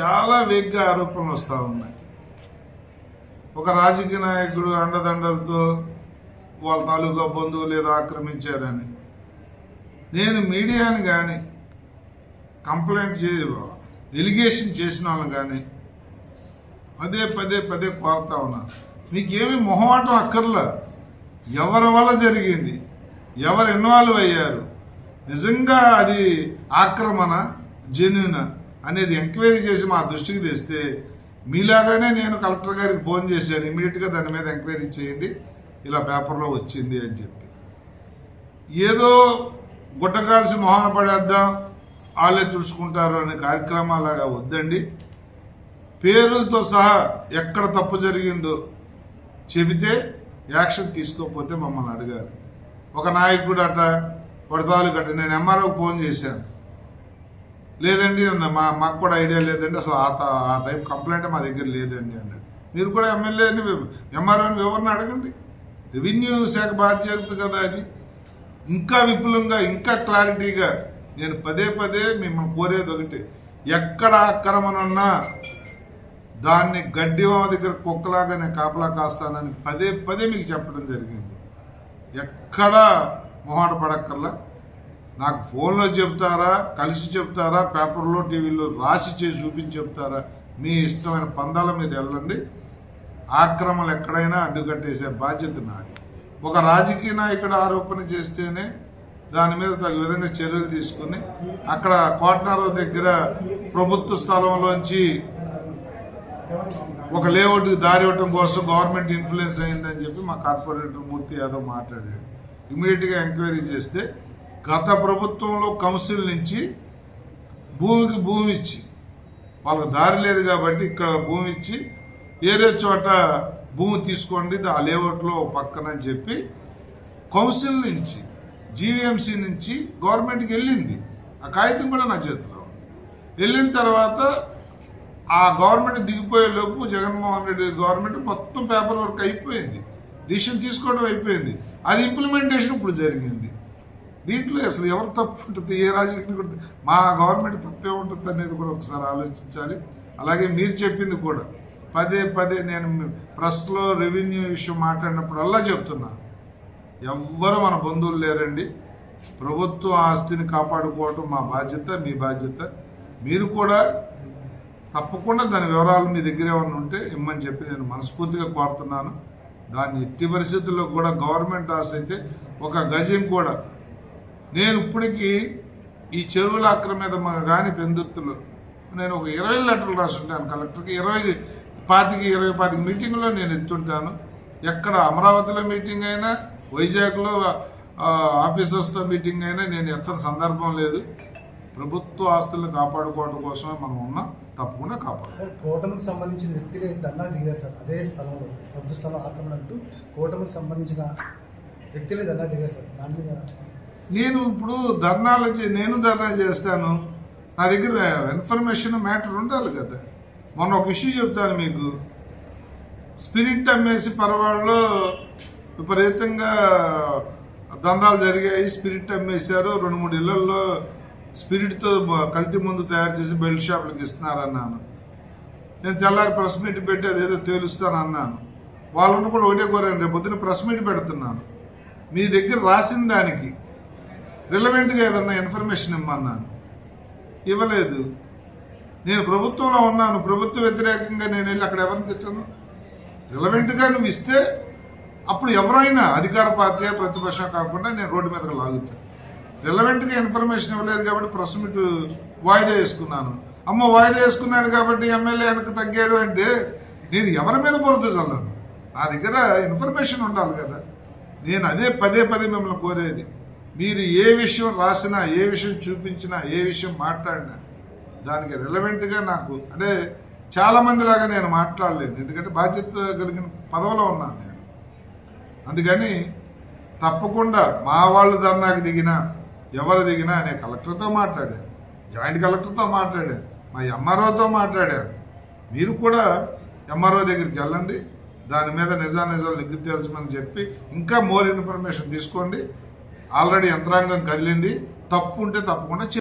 చాలా వేగ్గా ఆరోపణలు వస్తూ ఉన్నాయి. ఒక రాజకీయ నాయకుడు అండదండలతో వాళ్ళ తాలూకా బంధువులు ఏదో ఆక్రమించారని. నేను మీడియాని కానీ కంప్లైంట్ చే ఎలిగేషన్ చేసిన వాళ్ళని కానీ పదే పదే పదే కోరుతా ఉన్నాను మీకేమి మొహమాటం అక్కర్లా. ఎవరి వల్ల జరిగింది? ఎవరు ఇన్వాల్వ్ అయ్యారు? నిజంగా అది ఆక్రమణ? జెన్యునా? అనేది ఎంక్వైరీ చేసి మా దృష్టికి తెస్తే మీలాగానే నేను కలెక్టర్ గారికి ఫోన్ చేశాను. ఇమీడియట్గా దాని మీద ఎంక్వైరీ చేయండి. ఇలా పేపర్లో వచ్చింది అని చెప్పి. ఏదో గుట్ట కాల్సి మొహన పడేద్దాం వాళ్ళే తుడుచుకుంటారు అనే కార్యక్రమాలాగా వద్దండి. పేర్లతో సహా ఎక్కడ తప్పు జరిగిందో చెబితే యాక్షన్ తీసుకోకపోతే మమ్మల్ని అడిగారు ఒక నాయకుడు అట పడతాలు గట్ట నేను ఎంఆర్ఓకి ఫోన్ చేశాను. లేదండి మా మాకు కూడా ఐడియా లేదండి. అసలు ఆ ఆ టైప్ కంప్లైంట్ మా దగ్గర లేదండి అన్నాడు మీరు కూడా ఎమ్మెల్యేని ఎంఆర్ఓని ఎవరిని అడగండి. రెవెన్యూ శాఖ బాధ్యత కదా అది. ఇంకా విపులంగా ఇంకా క్లారిటీగా నేను పదే పదే మిమ్మల్ని కోరేది ఒకటి. ఎక్కడ ఆక్రమణన్నా దాన్ని గడ్డివామ దగ్గర కుక్కలాగా నేను కాపలా కాస్తానని పదే పదే మీకు చెప్పడం జరిగింది. ఎక్కడా మొహాట పడక్కర్లా. నాకు ఫోన్లో చెప్తారా కలిసి చెప్తారా పేపర్లో టీవీలో రాసి చేసి చూపించి చెప్తారా? మీ ఇష్టమైన పందాల మీరు వెళ్ళండి. ఆక్రమణలు ఎక్కడైనా అడ్డుకట్టేసే బాధ్యత నాది. ఒక రాజకీయ నాయకుడు ఆరోపణ చేస్తేనే దాని మీద తగు విధంగా చర్యలు తీసుకుని అక్కడ కోట్నారో దగ్గర ప్రభుత్వ స్థలంలోంచి ఒక లేఅవుట్కి దారి ఇవ్వటం కోసం గవర్నమెంట్ ఇన్ఫ్లుయెన్స్ అయిందని చెప్పి మా కార్పొరేటర్ మూర్తి యాదవ్ మాట్లాడాడు. ఇమీడియట్గా ఎంక్వైరీ చేస్తే గత ప్రభుత్వంలో కౌన్సిల్ నుంచి భూమికి భూమి ఇచ్చి వాళ్ళకి దారి లేదు కాబట్టి ఇక్కడ భూమి ఇచ్చి ఏరే చోట భూమి తీసుకోండి ఆ లేఅవుట్లో పక్కన అని చెప్పి కౌన్సిల్ నుంచి జీవీఎంసీ నుంచి గవర్నమెంట్కి వెళ్ళింది. ఆ కాగితం కూడా నా చేతిలో వెళ్ళిన తర్వాత ఆ గవర్నమెంట్ దిగిపోయే లోపు జగన్మోహన్ రెడ్డి గవర్నమెంట్ మొత్తం పేపర్ వర్క్ అయిపోయింది. డిసిషన్ తీసుకోవడం అయిపోయింది. అది ఇంప్లిమెంటేషన్ ఇప్పుడు జరిగింది. దీంట్లో అసలు ఎవరు తప్పు ఉంటుంది? ఏ రాజకీయ కూడా మా గవర్నమెంట్ తప్పే ఉంటుంది అనేది కూడా ఒకసారి ఆలోచించాలి. అలాగే మీరు చెప్పింది కూడా. పదే పదే నేను ప్రెస్లో రెవెన్యూ విషయం మాట్లాడినప్పుడల్లా చెప్తున్నాను ఎవ్వరు మన బంధువులు లేరండి. ప్రభుత్వ ఆస్తిని కాపాడుకోవటం మా బాధ్యత మీ బాధ్యత. మీరు కూడా తప్పకుండా దాని వివరాలు మీ దగ్గర ఏమన్నా ఉంటే ఇమ్మని చెప్పి నేను మనస్ఫూర్తిగా కోరుతున్నాను. దాన్ని ఎట్టి పరిస్థితుల్లో కూడా గవర్నమెంట్ ఆస్తి అయితే ఒక గజం కూడా నేను ఇప్పటికీ ఈ చెరువుల ఆక్రమణ మీద మా కానీ పెందుత్తులు నేను ఒక ఇరవై లెటర్లు రాసుంటాను. కలెక్టర్కి ఇరవై పాతికి ఇరవై పాతికి మీటింగ్లో నేను ఎత్తుంటాను. ఎక్కడ అమరావతిలో మీటింగ్ అయినా వైజాగ్లో ఆఫీసర్స్తో మీటింగ్ అయినా నేను ఎత్తని సందర్భం లేదు. ప్రభుత్వ ఆస్తులను కాపాడుకోవడం కోసమే మనం ఉన్నాం. తప్పకుండా కాపాడు సార్ కూటమికి సంబంధించిన వ్యక్తిగా ధర్నా దిగారు సార్. అదే స్థలంలో ప్రభుత్వ స్థలం ఆక్రమణ అంటూ కూటమికి సంబంధించిన వ్యక్తులే ధర్నా దిగారు సార్. దాని మీద నేను ఇప్పుడు ధర్నాలు చే- నేను ధర్నా చేస్తాను నా దగ్గర ఇన్ఫర్మేషన్ మ్యాటర్ ఉండాలి కదా. మొన్న ఒక ఇష్యూ చెప్తాను మీకు. స్పిరిట్ అమ్మేసి పరవాడలో విపరీతంగా దందాలు జరిగాయి. స్పిరిట్ అమ్మేశారు. రెండు మూడు ఇళ్ళలో స్పిరిట్తో కల్తీ మందు తయారు చేసి బెల్ట్ షాపులకు ఇస్తున్నారన్నాను. నేను తెల్లారి ప్రెస్ మీట్ పెట్టి అదేదో తేలుస్తాను అన్నాను కూడా ఒకటే కోరాను రేపు పొద్దున్న ప్రెస్ మీట్ పెడుతున్నాను. మీ దగ్గర రాసిన దానికి రిలవెంట్గా ఏదన్నా ఇన్ఫర్మేషన్ ఇమ్మన్నాను. ఇవ్వలేదు. నేను ప్రభుత్వంలో ఉన్నాను. ప్రభుత్వ వ్యతిరేకంగా నేను వెళ్ళి అక్కడ ఎవరిని తిట్టాను? రిలవెంట్గా నువ్వు ఇస్తే అప్పుడు ఎవరైనా అధికార పార్టీ ప్రతిపక్షం కాకుండా నేను రోడ్డు మీదకి లాగుతాను రిలవెంట్గా ఇన్ఫర్మేషన్ ఇవ్వలేదు కాబట్టి ప్రెస్ మీట్ వాయిదా వేసుకున్నాను. అమ్మ వాయిదా వేసుకున్నాడు కాబట్టి ఎమ్మెల్యే వెనక్కి తగ్గాడు అంటే నేను ఎవరి మీద బురద చల్లను? నా దగ్గర ఇన్ఫర్మేషన్ ఉండాలి కదా. నేను అదే పదే పదే మిమ్మల్ని కోరేది. మీరు ఏ విషయం రాసినా ఏ విషయం చూపించినా ఏ విషయం మాట్లాడినా దానికి రిలవెంట్గా నాకు అంటే చాలామంది లాగా నేను మాట్లాడలేదు. ఎందుకంటే బాధ్యత కలిగిన పదవిలో ఉన్నాను నేను. అందుకని తప్పకుండా మా వాళ్ళు ధర్నాకు దిగినా ఎవరు దిగినా నేను కలెక్టర్తో మాట్లాడాను. జాయింట్ కలెక్టర్తో మాట్లాడాను. మా ఎంఆర్ఓతో మాట్లాడాను. మీరు కూడా ఎంఆర్ఓ దగ్గరికి వెళ్ళండి. దాని మీద నిజా నిజాలు నిగ్గు తేల్చమని చెప్పి ఇంకా మోర్ ఇన్ఫర్మేషన్ తీసుకోండి. ఆల్రెడీ యంత్రాంగం కదిలింది. తప్పు ఉంటే తప్పకుండా